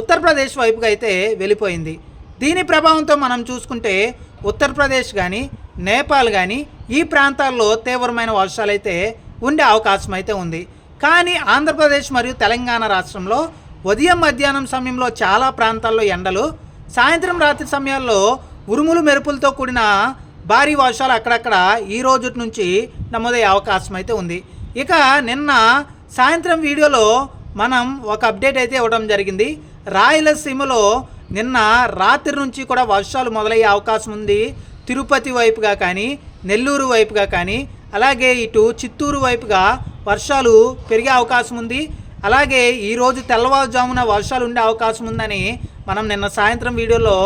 ఉత్తరప్రదేశ్ వైపుగా అయితే వెళ్ళిపోయింది. దీని ప్రభావంతో మనం చూసుకుంటే ఉత్తరప్రదేశ్ కానీ నేపాల్ కానీ ఈ ప్రాంతాల్లో తీవ్రమైన వర్షాలు అయితే ఉండే అవకాశం అయితే ఉంది. కానీ ఆంధ్రప్రదేశ్ మరియు తెలంగాణ రాష్ట్రంలో ఉదయం మధ్యాహ్నం సమయంలో చాలా ప్రాంతాల్లో ఎండలు సాయంత్రం రాత్రి సమయాల్లో ఉరుములు మెరుపులతో కూడిన భారీ వర్షాలు అక్కడక్కడ ఈ రోజు నుంచి నమోదయ్యే అవకాశం అయితే ఉంది. ఇక నిన్న సాయంత్రం వీడియోలో మనం ఒక అప్డేట్ అయితే ఇవ్వడం జరిగింది. రాయలసీమలో నిన్న రాత్రి నుంచి కూడా వర్షాలు మొదలయ్యే అవకాశం ఉంది. తిరుపతి వైపుగా కానీ నెల్లూరు వైపుగా కానీ అలాగే ఇటు చిత్తూరు వైపుగా వర్షాలు పెరిగే అవకాశం ఉంది. అలాగే ఈరోజు తెల్లవారుజామున వర్షాలు ఉండే అవకాశం ఉందని మనం నిన్న సాయంత్రం వీడియోలో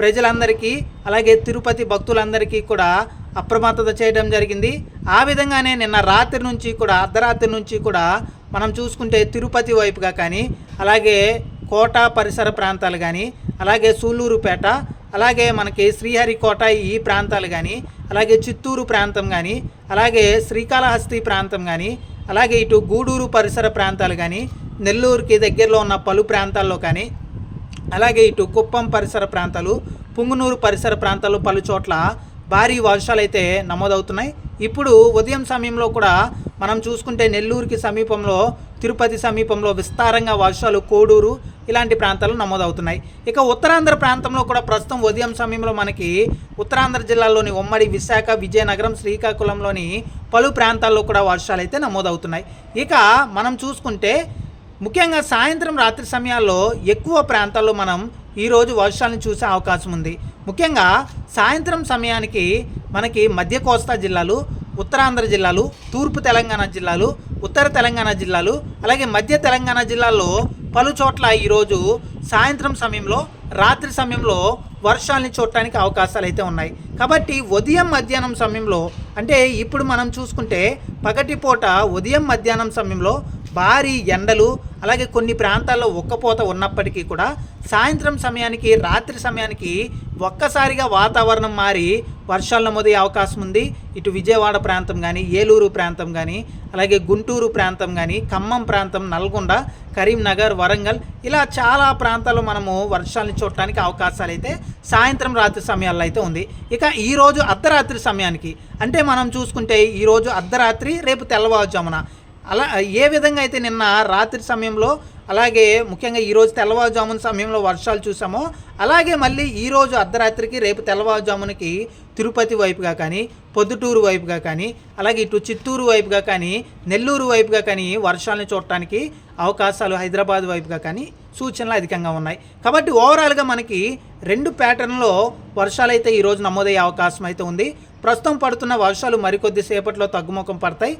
ప్రజలందరికీ అలాగే తిరుపతి భక్తులందరికీ కూడా అప్రమత్తత చేయడం జరిగింది. ఆ విధంగానే నిన్న రాత్రి నుంచి కూడా అర్ధరాత్రి నుంచి కూడా మనం చూసుకుంటే తిరుపతి వైపుగా కానీ అలాగే కోట పరిసర ప్రాంతాలు కానీ అలాగే సూళ్ళూరుపేట అలాగే మనకి శ్రీహరికోట ఈ ప్రాంతాలు కానీ అలాగే చిత్తూరు ప్రాంతం కానీ అలాగే శ్రీకాళహస్తి ప్రాంతం కానీ అలాగే ఇటు గూడూరు పరిసర ప్రాంతాలు కానీ నెల్లూరుకి దగ్గరలో ఉన్న పలు ప్రాంతాల్లో కానీ అలాగే ఇటు కుప్పం పరిసర ప్రాంతాలు పుంగునూరు పరిసర ప్రాంతాలు పలు చోట్ల భారీ వర్షాలు అయితే నమోదవుతున్నాయి. ఇప్పుడు ఉదయం సమయంలో కూడా మనం చూసుకుంటే నెల్లూరుకి సమీపంలో తిరుపతి సమీపంలో విస్తారంగా వర్షాలు కోడూరు ఇలాంటి ప్రాంతాలు నమోదవుతున్నాయి. ఇక ఉత్తరాంధ్ర ప్రాంతంలో కూడా ప్రస్తుతం ఉదయం సమయంలో మనకి ఉత్తరాంధ్ర జిల్లాలోని ఉమ్మడి విశాఖ విజయనగరం శ్రీకాకుళంలోని పలు ప్రాంతాల్లో కూడా వర్షాలు అయితే నమోదవుతున్నాయి. ఇక మనం చూసుకుంటే ముఖ్యంగా సాయంత్రం రాత్రి సమయాల్లో ఎక్కువ ప్రాంతాల్లో మనం ఈరోజు వర్షాలను చూసే అవకాశం ఉంది. ముఖ్యంగా సాయంత్రం సమయానికి మనకి మధ్య కోస్తా జిల్లాలు ఉత్తరాంధ్ర జిల్లాలు తూర్పు తెలంగాణ జిల్లాలు ఉత్తర తెలంగాణ జిల్లాలు అలాగే మధ్య తెలంగాణ జిల్లాల్లో పలు చోట్ల ఈరోజు సాయంత్రం సమయంలో రాత్రి సమయంలో వర్షాలని చూడటానికి అవకాశాలు అయితే ఉన్నాయి. కాబట్టి ఉదయం మధ్యాహ్నం సమయంలో అంటే ఇప్పుడు మనం చూసుకుంటే పగటిపూట ఉదయం మధ్యాహ్నం సమయంలో భారీ ఎండలు అలాగే కొన్ని ప్రాంతాల్లో ఉక్కపోత ఉన్నప్పటికీ కూడా సాయంత్రం సమయానికి రాత్రి సమయానికి ఒక్కసారిగా వాతావరణం మారి వర్షాలు నమోదయ్యే అవకాశం ఉంది. ఇటు విజయవాడ ప్రాంతం కానీ ఏలూరు ప్రాంతం కానీ అలాగే గుంటూరు ప్రాంతం కానీ ఖమ్మం ప్రాంతం నల్గొండ కరీంనగర్ వరంగల్ ఇలా చాలా ప్రాంతాల్లో మనము వర్షాలను చూడటానికి అవకాశాలు అయితే సాయంత్రం రాత్రి సమయాల్లో అయితే ఉంది. ఇక ఈరోజు అర్ధరాత్రి సమయానికి అంటే మనం చూసుకుంటే ఈరోజు అర్ధరాత్రి రేపు తెల్లవారుజామున అలా ఏ విధంగా అయితే నిన్న రాత్రి సమయంలో అలాగే ముఖ్యంగా ఈరోజు తెల్లవారుజామున సమయంలో వర్షాలు చూసామో అలాగే మళ్ళీ ఈరోజు అర్ధరాత్రికి రేపు తెల్లవారుజామునకి తిరుపతి వైపుగా కానీ పొద్దుటూరు వైపుగా కానీ అలాగే ఇటు చిత్తూరు వైపుగా కానీ నెల్లూరు వైపుగా కానీ వర్షాలను చూడటానికి అవకాశాలు హైదరాబాద్ వైపుగా కానీ సూచనలు అధికంగా ఉన్నాయి. కాబట్టి ఓవరాల్గా మనకి రెండు ప్యాటర్న్లో వర్షాలు అయితే ఈరోజు నమోదయ్యే అవకాశం అయితే ఉంది. ప్రస్తుతం పడుతున్న వర్షాలు మరికొద్ది సేపట్లో తగ్గుముఖం పడతాయి.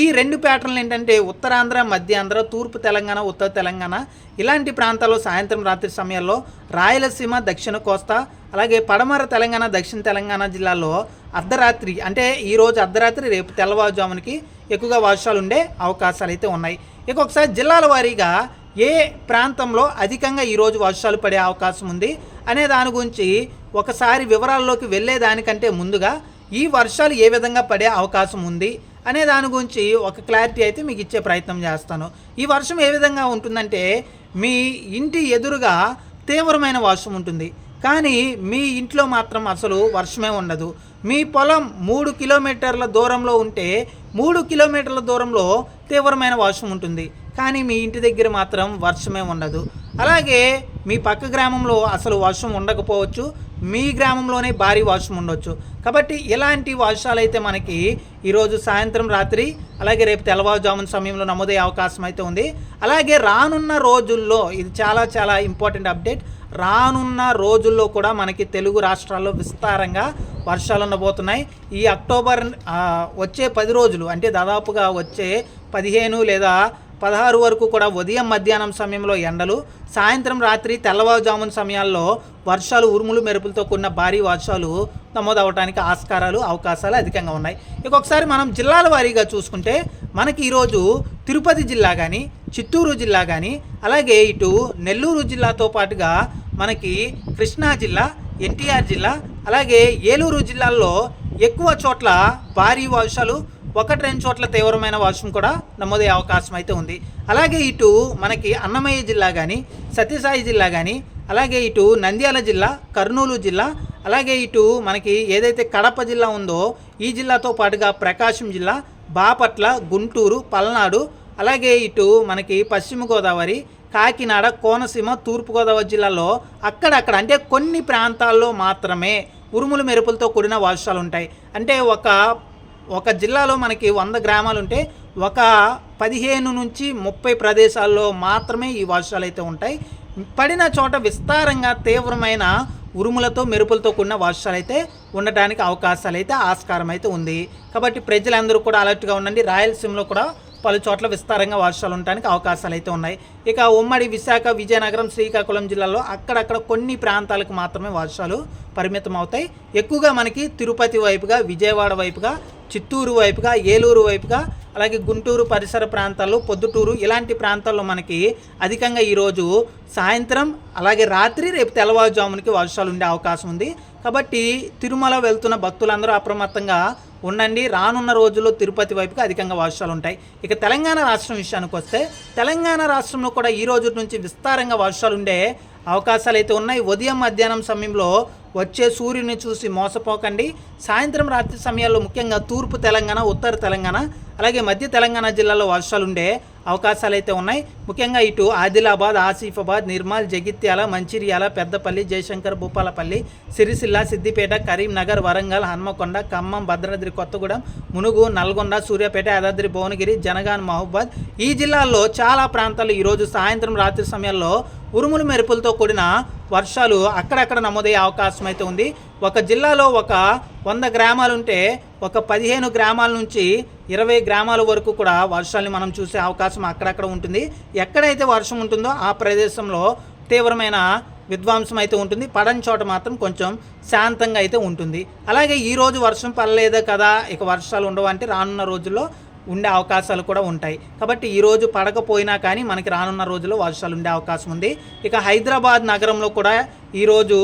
ఈ రెండు ప్యాటర్న్లు ఏంటంటే ఉత్తరాంధ్ర మధ్యాంధ్ర తూర్పు తెలంగాణ ఉత్తర తెలంగాణ. ఇలాంటి ప్రాంతాల్లో సాయంత్రం రాత్రి సమయాల్లో రాయలసీమ దక్షిణ కోస్తా అలాగే పడమర తెలంగాణ దక్షిణ తెలంగాణ జిల్లాల్లో అర్ధరాత్రి అంటే ఈరోజు అర్ధరాత్రి రేపు తెల్లవారుజామునకి ఎక్కువగా వర్షాలు ఉండే అవకాశాలు అయితే ఉన్నాయి. ఇక ఒకసారి జిల్లాల వారీగా ఏ ప్రాంతంలో అధికంగా ఈరోజు వర్షాలు పడే అవకాశం ఉంది? అనే దాని గురించి ఒకసారి వివరాల్లోకి వెళ్ళేదానికంటే ముందుగా ఈ వర్షాలు ఏ విధంగా పడే అవకాశం ఉంది అనే దాని గురించి ఒక క్లారిటీ అయితే మీకు ఇచ్చే ప్రయత్నం చేస్తాను. ఈ వర్షం ఏ విధంగా ఉంటుందంటే మీ ఇంటి ఎదురుగా తీవ్రమైన వర్షం ఉంటుంది. కానీ మీ ఇంట్లో మాత్రం అసలు వర్షమే ఉండదు. మీ పొలం మూడు కిలోమీటర్ల దూరంలో ఉంటే మూడు కిలోమీటర్ల దూరంలో తీవ్రమైన వర్షం ఉంటుంది. కానీ మీ ఇంటి దగ్గర మాత్రం వర్షమే ఉండదు. అలాగే మీ పక్క గ్రామంలో అసలు వర్షం ఉండకపోవచ్చు. మీ గ్రామంలోనే భారీ వర్షం ఉండొచ్చు. కాబట్టి ఇలాంటి వర్షాలు అయితే మనకి ఈరోజు సాయంత్రం రాత్రి అలాగే రేపు తెల్లవారుజామున సమయంలో నమోదయ్యే అవకాశం అయితే ఉంది. అలాగే రానున్న రోజుల్లో ఇది చాలా చాలా ఇంపార్టెంట్ అప్డేట్. రానున్న రోజుల్లో కూడా మనకి తెలుగు రాష్ట్రాల్లో విస్తారంగా వర్షాలు ఉండబోతున్నాయి. ఈ అక్టోబర్ వచ్చే పది రోజులు అంటే దాదాపుగా వచ్చే పదిహేను లేదా పదహారు వరకు కూడా ఉదయం మధ్యాహ్నం సమయంలో ఎండలు సాయంత్రం రాత్రి తెల్లవారుజామున సమయాల్లో వర్షాలు ఉరుములు మెరుపులతో కూడిన భారీ వర్షాలు నమోదవడానికి ఆస్కారాలు అవకాశాలు అధికంగా ఉన్నాయి. ఇక ఒకసారి మనం జిల్లాల వారీగా చూసుకుంటే మనకి ఈరోజు తిరుపతి జిల్లా కానీ చిత్తూరు జిల్లా కానీ అలాగే ఇటు నెల్లూరు జిల్లాతో పాటుగా మనకి కృష్ణా జిల్లా ఎన్టీఆర్ జిల్లా అలాగే ఏలూరు జిల్లాల్లో ఎక్కువ చోట్ల భారీ వర్షాలు ఒకటి రెండు చోట్ల తీవ్రమైన వర్షం కూడా నమోదయ్యే అవకాశం అయితే ఉంది. అలాగే ఇటు మనకి అన్నమయ్య జిల్లా కానీ సత్యసాయి జిల్లా కానీ అలాగే ఇటు నంద్యాల జిల్లా కర్నూలు జిల్లా అలాగే ఇటు మనకి ఏదైతే కడప జిల్లా ఉందో ఈ జిల్లాతో పాటుగా ప్రకాశం జిల్లా బాపట్ల గుంటూరు పల్నాడు అలాగే ఇటు మనకి పశ్చిమ గోదావరి కాకినాడ కోనసీమ తూర్పుగోదావరి జిల్లాలో అక్కడక్కడ అంటే కొన్ని ప్రాంతాల్లో మాత్రమే ఉరుములు మెరుపులతో కూడిన వర్షాలు ఉంటాయి అంటే ఒక ఒక జిల్లాలో మనకి వంద గ్రామాలు ఉంటే ఒక పదిహేను నుంచి ముప్పై ప్రదేశాల్లో మాత్రమే ఈ వర్షాలు అయితే ఉంటాయి. పడిన చోట విస్తారంగా తీవ్రమైన ఉరుములతో మెరుపులతో కూడిన వర్షాలు అయితే ఉండటానికి అవకాశాలు అయితే ఆస్కారం అయితే ఉంది. కాబట్టి ప్రజలందరూ కూడా అలర్ట్గా ఉండండి. రాయలసీమలో కూడా పలు చోట్ల విస్తారంగా వర్షాలు ఉండడానికి అవకాశాలు అయితే ఉన్నాయి. ఇక ఉమ్మడి విశాఖ విజయనగరం శ్రీకాకుళం జిల్లాలో అక్కడక్కడ కొన్ని ప్రాంతాలకు మాత్రమే వర్షాలు పరిమితం అవుతాయి ఎక్కువగా మనకి తిరుపతి వైపుగా విజయవాడ వైపుగా చిత్తూరు వైపుగా ఏలూరు వైపుగా అలాగే గుంటూరు పరిసర ప్రాంతాల్లో పొద్దుటూరు ఇలాంటి ప్రాంతాల్లో మనకి అధికంగా ఈరోజు సాయంత్రం అలాగే రాత్రి రేపు తెల్లవారుజామునికి వర్షాలు ఉండే అవకాశం ఉంది. కాబట్టి తిరుమల వెళ్తున్న భక్తులందరూ అప్రమత్తంగా ఉండండి. రానున్న రోజుల్లో తిరుపతి వైపుకి అధికంగా వర్షాలు ఉంటాయి. ఇక తెలంగాణ రాష్ట్రం విషయానికి వస్తే తెలంగాణ రాష్ట్రంలో కూడా ఈ రోజు నుంచి విస్తారంగా వర్షాలు ఉండే అవకాశాలు అయితే ఉన్నాయి. ఉదయం మధ్యాహ్నం సమయంలో వచ్చే సూర్యుని చూసి మోసపోకండి. సాయంత్రం రాత్రి సమయాల్లో ముఖ్యంగా తూర్పు తెలంగాణ ఉత్తర తెలంగాణ అలాగే మధ్య తెలంగాణ జిల్లాలో వర్షాలు ఉండే అవకాశాలు అయితే ఉన్నాయి. ముఖ్యంగా ఇటు ఆదిలాబాద్ ఆసిఫాబాద్ నిర్మల్ జగిత్యాల మంచిర్యాల పెద్దపల్లి జయశంకర్ భూపాలపల్లి సిరిసిల్ల సిద్దిపేట కరీంనగర్ వరంగల్ హన్మకొండ ఖమ్మం భద్రాద్రి కొత్తగూడెం మునుగు నల్గొండ సూర్యాపేట యాదాద్రి భువనగిరి జనగాన్ మహబూబాద్. ఈ జిల్లాల్లో చాలా ప్రాంతాలు ఈరోజు సాయంత్రం రాత్రి సమయాల్లో ఉరుములు మెరుపులతో కూడిన వర్షాలు అక్కడక్కడ నమోదయ్యే అవకాశం అయితే ఉంది. ఒక జిల్లాలో ఒక వంద గ్రామాలు ఉంటే ఒక పదిహేను గ్రామాల నుంచి ఇరవై గ్రామాల వరకు కూడా వర్షాలని మనం చూసే అవకాశం అక్కడక్కడ ఉంటుంది. ఎక్కడైతే వర్షం ఉంటుందో ఆ ప్రదేశంలో తీవ్రమైన విధ్వంసం అయితే ఉంటుంది. పడని చోట మాత్రం కొంచెం శాంతంగా అయితే ఉంటుంది. అలాగే ఈరోజు వర్షం పడలేదే కదా ఇక వర్షాలు ఉండవు అంటే రానున్న రోజుల్లో ఉండే అవకాశాలు కూడా ఉంటాయి. కాబట్టి ఈరోజు పడకపోయినా కానీ మనకి రానున్న రోజుల్లో వర్షాలు ఉండే అవకాశం ఉంది. ఇక హైదరాబాద్ నగరంలో కూడా ఈరోజు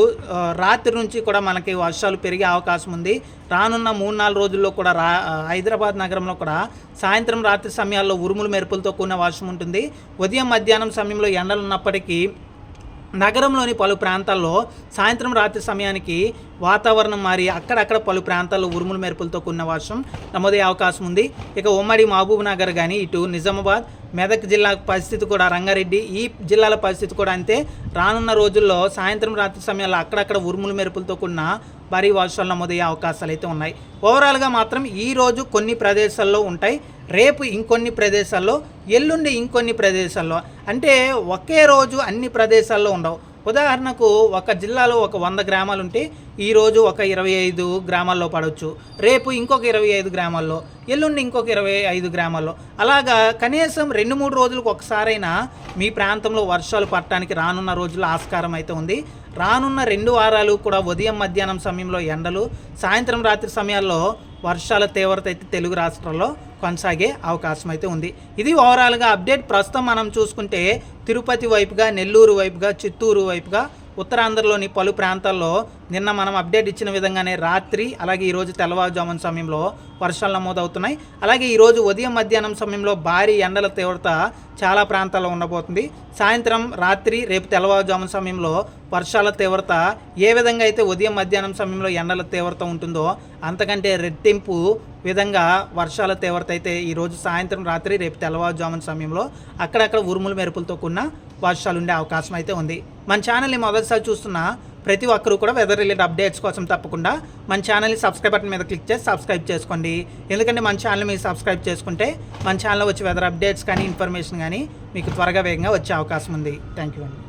రాత్రి నుంచి కూడా మనకి వర్షాలు పెరిగే అవకాశం ఉంది. రానున్న మూడు నాలుగు రోజుల్లో కూడా రా హైదరాబాద్ నగరంలో కూడా సాయంత్రం రాత్రి సమయాల్లో ఉరుములు మెరుపులతో కూడిన వర్షం ఉంటుంది. ఉదయం మధ్యాహ్నం సమయంలో ఎండలు ఉన్నప్పటికీ నగరంలోని పలు ప్రాంతాల్లో సాయంత్రం రాత్రి సమయానికి వాతావరణం మారి అక్కడక్కడ పలు ప్రాంతాల్లో ఉరుములు మెరుపులతో కూడిన వర్షం నమోదయ్యే అవకాశం ఉంది. ఇక ఉమ్మడి మహబూబ్ నగర్ కానీ ఇటు నిజామాబాద్ మెదక్ జిల్లా పరిస్థితి కూడా రంగారెడ్డి ఈ జిల్లాల పరిస్థితి కూడా అంతే. రానున్న రోజుల్లో సాయంత్రం రాత్రి సమయాల్లో అక్కడక్కడ ఉరుములు మెరుపులతో కూడిన భారీ వర్షాలు నమోదయ్యే అవకాశాలు అయితే ఉన్నాయి. ఓవరాల్గా మాత్రం ఈ రోజు కొన్ని ప్రదేశాల్లో ఉంటాయి. రేపు ఇంకొన్ని ప్రదేశాల్లో ఎల్లుండి ఇంకొన్ని ప్రదేశాల్లో. అంటే ఒకే రోజు అన్ని ప్రదేశాల్లో ఉండవు. ఉదాహరణకు ఒక జిల్లాలో ఒక వంద గ్రామాలు ఉంటే ఈరోజు ఒక ఇరవై ఐదు గ్రామాల్లో పడవచ్చు రేపు ఇంకొక ఇరవై ఐదు గ్రామాల్లో ఎల్లుండి ఇంకొక ఇరవై ఐదు గ్రామాల్లో. అలాగా కనీసం రెండు మూడు రోజులకు ఒకసారైనా మీ ప్రాంతంలో వర్షాలు పడటానికి రానున్న రోజుల్లో ఆస్కారం అయితే ఉంది. రానున్న రెండు వారాలు కూడా ఉదయం మధ్యాహ్నం సమయంలో ఎండలు సాయంత్రం రాత్రి సమయాల్లో వర్షాల తీవ్రత అయితే తెలుగు రాష్ట్రాల్లో కొనసాగే అవకాశం అయితే ఉంది. ఇది ఓవరాల్గా అప్డేట్ ప్రస్తుతం మనం చూసుకుంటే తిరుపతి వైపుగా నెల్లూరు వైపుగా చిత్తూరు వైపుగా ఉత్తరాంధ్రలోని పలు ప్రాంతాల్లో నిన్న మనం అప్డేట్ ఇచ్చిన విధంగానే రాత్రి అలాగే ఈరోజు తెల్లవారుజామున సమయంలో వర్షాలు నమోదవుతున్నాయి. అలాగే ఈరోజు ఉదయం మధ్యాహ్నం సమయంలో భారీ ఎండల తీవ్రత చాలా ప్రాంతాల్లో ఉండబోతుంది. సాయంత్రం రాత్రి రేపు తెల్లవారుజామున సమయంలో వర్షాల తీవ్రత ఏ విధంగా అయితే ఉదయం మధ్యాహ్నం సమయంలో ఎండల తీవ్రత ఉంటుందో అంతకంటే రెట్టింపు విధంగా వర్షాల తీవ్రత అయితే ఈరోజు సాయంత్రం రాత్రి రేపు తెల్లవారుజామున సమయంలో అక్కడక్కడ ఉరుములు మెరుపులతో కూడిన వర్షాలు ఉండే అవకాశం అయితే ఉంది. మన ఛానల్ని మొదటిసారి చూస్తున్న ప్రతి ఒక్కరూ కూడా వెదర్ రిలేటెడ్ అప్డేట్స్ కోసం తప్పకుండా మన ఛానల్ని సబ్స్క్రైబ్ బటన్ మీద క్లిక్ చేసి సబ్స్క్రైబ్ చేసుకోండి. ఎందుకంటే మన ఛానల్ మీరు సబ్స్క్రైబ్ చేసుకుంటే మన ఛానల్లో వచ్చే వెదర్ అప్డేట్స్ కానీ ఇన్ఫర్మేషన్ కానీ మీకు త్వరగా వేగంగా వచ్చే అవకాశం ఉంది. థ్యాంక్ యూ అండి.